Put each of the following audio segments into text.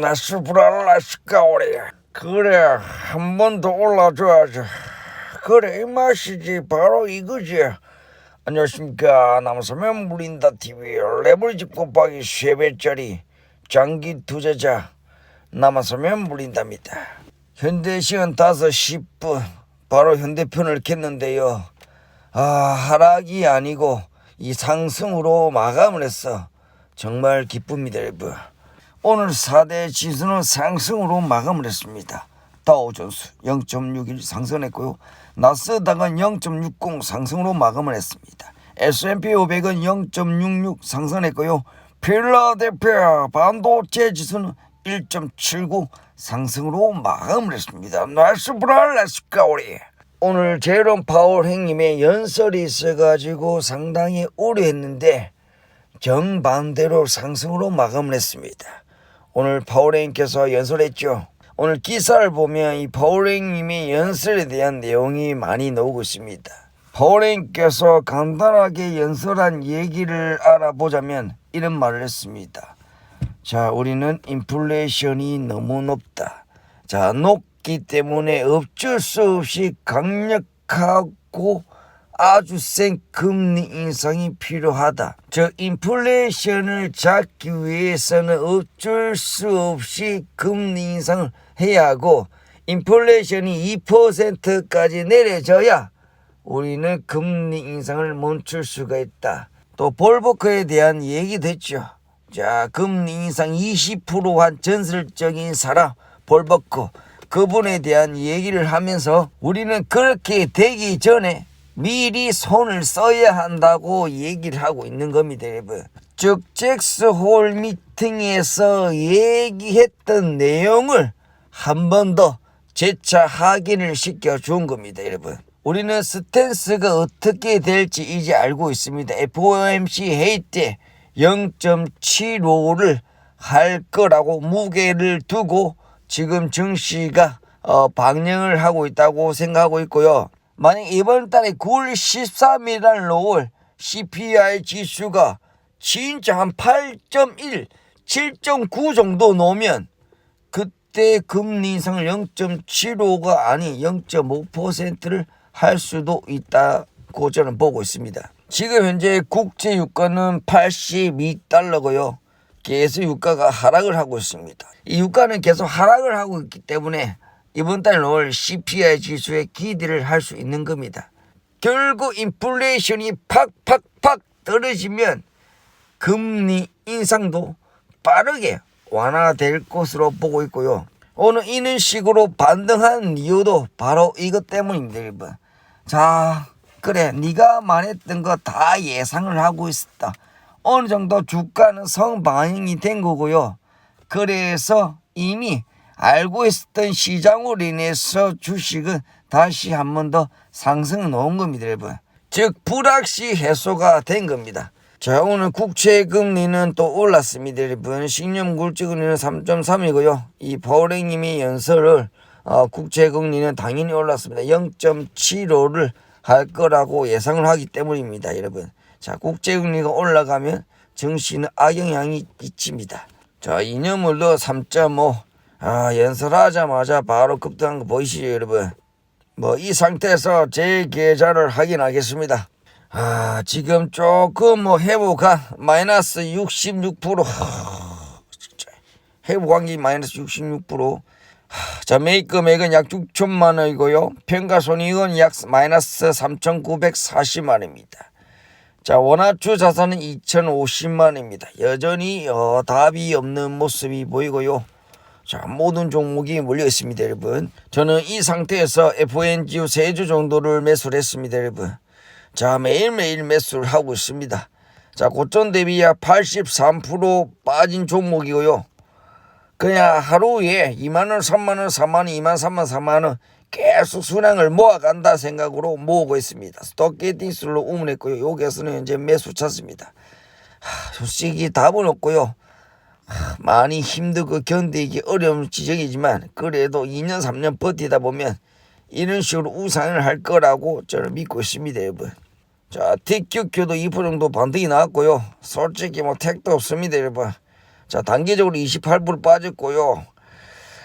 나스브랄라스카 오리. 그래 한 번 더 올라줘야지. 그래 이 맛이지. 바로 이거지. 안녕하십니까. 남서면 물린다 TV 레버리지 곱하기 3배짜리 장기 투자자 남아서면 물린답니다. 현대 시간 5시 10분. 바로 현대편을 켰는데요. 아 하락이 아니고 이 상승으로 마감을 했어. 정말 기쁩니다 여러분 오늘 4대 지수는 상승으로 마감을 했습니다. 다우존스 0.61 상승했고요. 나스닥은 0.60 상승으로 마감을 했습니다. S&P 500은 0.66 상승했고요. 필라델피아 반도체 지수는 1.79 상승으로 마감을 했습니다. 나이스 브랄레스 가오리 오늘 제롬 파월 행님의 연설이 있어가지고 상당히 우려했는데 정반대로 상승으로 마감을 했습니다. 오늘 파워레인께서 연설했죠. 오늘 기사를 보면 이 파워레인님의 연설에 대한 내용이 많이 나오고 있습니다. 파워레인께서 간단하게 연설한 얘기를 알아보자면 이런 말을 했습니다. 자, 우리는 인플레이션이 너무 높다. 자, 높기 때문에 어쩔 수 없이 강력하고 아주 센 금리 인상이 필요하다. 저 인플레이션을 잡기 위해서는 어쩔 수 없이 금리 인상을 해야 하고 인플레이션이 2%까지 내려져야 우리는 금리 인상을 멈출 수가 있다. 또 볼버커에 대한 얘기도 했죠. 자, 금리 인상 20%한 전설적인 사람 볼버커 그분에 대한 얘기를 하면서 우리는 그렇게 되기 전에 미리 손을 써야 한다고 얘기를 하고 있는 겁니다, 여러분. 즉 잭스 홀 미팅에서 얘기했던 내용을 한 번 더 재차 확인을 시켜 준 겁니다, 여러분. 우리는 스탠스가 어떻게 될지 이제 알고 있습니다. FOMC 회의 때 0.75를 할 거라고 무게를 두고 지금 증시가 어, 방영을 하고 있다고 생각하고 있고요. 만약 이번 달에 9월 13일 놓을 CPI 지수가 진짜 한 8.1, 7.9 정도 놓으면 그때 금리 인상을 0.75가 아닌 0.5%를 할 수도 있다고 저는 보고 있습니다. 지금 현재 국제 유가는 82달러고요. 계속 유가가 하락을 하고 있습니다. 이 유가는 계속 하락을 하고 있기 때문에 이번 달올 CPI 지수에 기대를 할 수 있는 겁니다. 결국 인플레이션이 팍팍팍 떨어지면 금리 인상도 빠르게 완화될 것으로 보고 있고요. 오늘 이런 식으로 반등한 이유도 바로 이것 때문입니다, 여러분. 자, 그래, 네가 말했던 거 다 예상을 하고 있었다. 어느 정도 주가는 성반영이 된 거고요. 그래서 이미 알고 있었던 시장으로 인해서 주식은 다시 한 번 더 상승 놓은 겁니다, 여러분. 즉 불확시 해소가 된 겁니다. 자 오늘 국채 금리는 또 올랐습니다, 여러분. 신용 굴지 금리는 3.3이고요. 이 버랭님이 연설을 어, 국채 금리는 당연히 올랐습니다. 0.75를 할 거라고 예상을 하기 때문입니다, 여러분. 자 국채 금리가 올라가면 증시는 악영향이 끼칩니다. 자 이념물도 3.5 아, 연설하자마자 바로 급등한 거 보이시죠, 여러분? 뭐, 이 상태에서 제 계좌를 확인하겠습니다. 아, 지금 조금 뭐 회복한 마이너스 66%. 하, 진짜. 회복한 게 마이너스 66%. 하, 자, 매입 금액은 약 6천만 원이고요. 평가 손익은 약 마이너스 3,940만 원입니다. 자, 원화주 자산은 2,050만 원입니다. 여전히 어, 답이 없는 모습이 보이고요. 자, 모든 종목이 몰려 있습니다, 여러분. 저는 이 상태에서 FNGU 세주 정도를 매수를 했습니다, 여러분. 자, 매일매일 매수를 하고 있습니다. 자, 고점 대비 약 83% 빠진 종목이고요. 그냥 하루에 2만원, 3만원, 4만원, 2만, 3만, 4만원 계속 순항을 모아간다 생각으로 모으고 있습니다. 스토캐팅술로 우문했고요. 여기에서는 이제 매수 찼습니다. 하, 솔직히 답은 없고요. 많이 힘들고 견디기 어려운 지적이지만 그래도 2년 3년 버티다 보면 이런 식으로 우상을 할 거라고 저는 믿고 있습니다 여러분 자 TQQ도 2% 정도 반등이 나왔고요 솔직히 뭐 택도 없습니다 여러분 자, 단기적으로 28% 빠졌고요.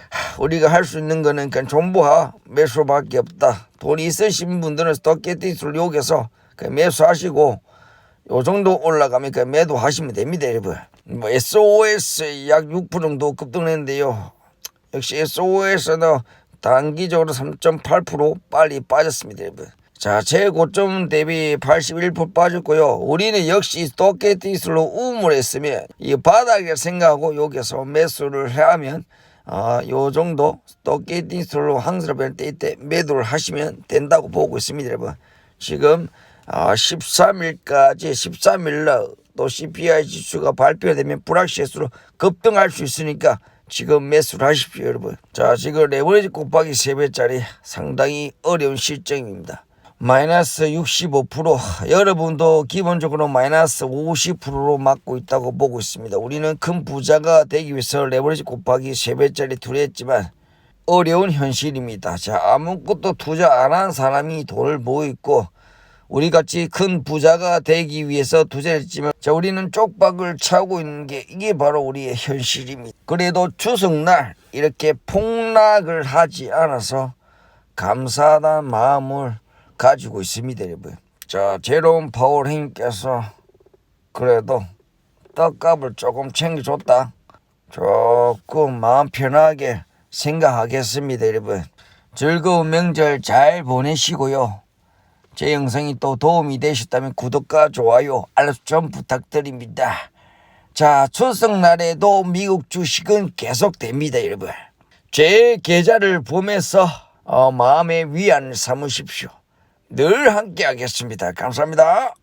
하, 우리가 할 수 있는 거는 그냥 존버하 매수밖에 없다. 돈이 있으신 분들은 여기서 그냥 매수하시고 요 정도 올라가면 그냥 매도하시면 됩니다, 여러분. 뭐 SOS 약 6% 정도 급등했는데요. 역시 SOS는 단기적으로 3.8% 빨리 빠졌습니다, 여러분. 자, 최고점 대비 81% 빠졌고요. 우리는 역시 스토캐티스로 우물했으면 이 바닥을 생각하고 여기서 매수를 하면 아, 요 정도 스토캐티스로 항상 때 매도를 하시면 된다고 보고 있습니다, 여러분. 지금 아, 13일까지 13일날 또 CPI 지수가 발표되면 불확실수로 급등할 수 있으니까 지금 매수를 하십시오, 여러분. 자, 지금 레버리지 곱하기 3배짜리 상당히 어려운 실정입니다. 마이너스 65% 여러분도 기본적으로 마이너스 50%로 맞고 있다고 보고 있습니다. 우리는 큰 부자가 되기 위해서 레버리지 곱하기 3배짜리 둘이 했지만 어려운 현실입니다. 자, 아무것도 투자 안 한 사람이 돈을 모으고 있고 우리 같이 큰 부자가 되기 위해서 투자했지만 자 우리는 쪽박을 차고 있는 게 이게 바로 우리의 현실입니다. 그래도 추석날 이렇게 폭락을 하지 않아서 감사하다는 마음을 가지고 있습니다, 여러분. 자 제롬 파월 형님께서 그래도 떡값을 조금 챙겨줬다. 조금 마음 편하게 생각하겠습니다, 여러분. 즐거운 명절 잘 보내시고요. 제 영상이 또 도움이 되셨다면 구독과 좋아요, 알람 좀 부탁드립니다. 자, 추석날에도 미국 주식은 계속됩니다, 여러분. 제 계좌를 보면서 어, 마음의 위안을 삼으십시오. 늘 함께 하겠습니다. 감사합니다.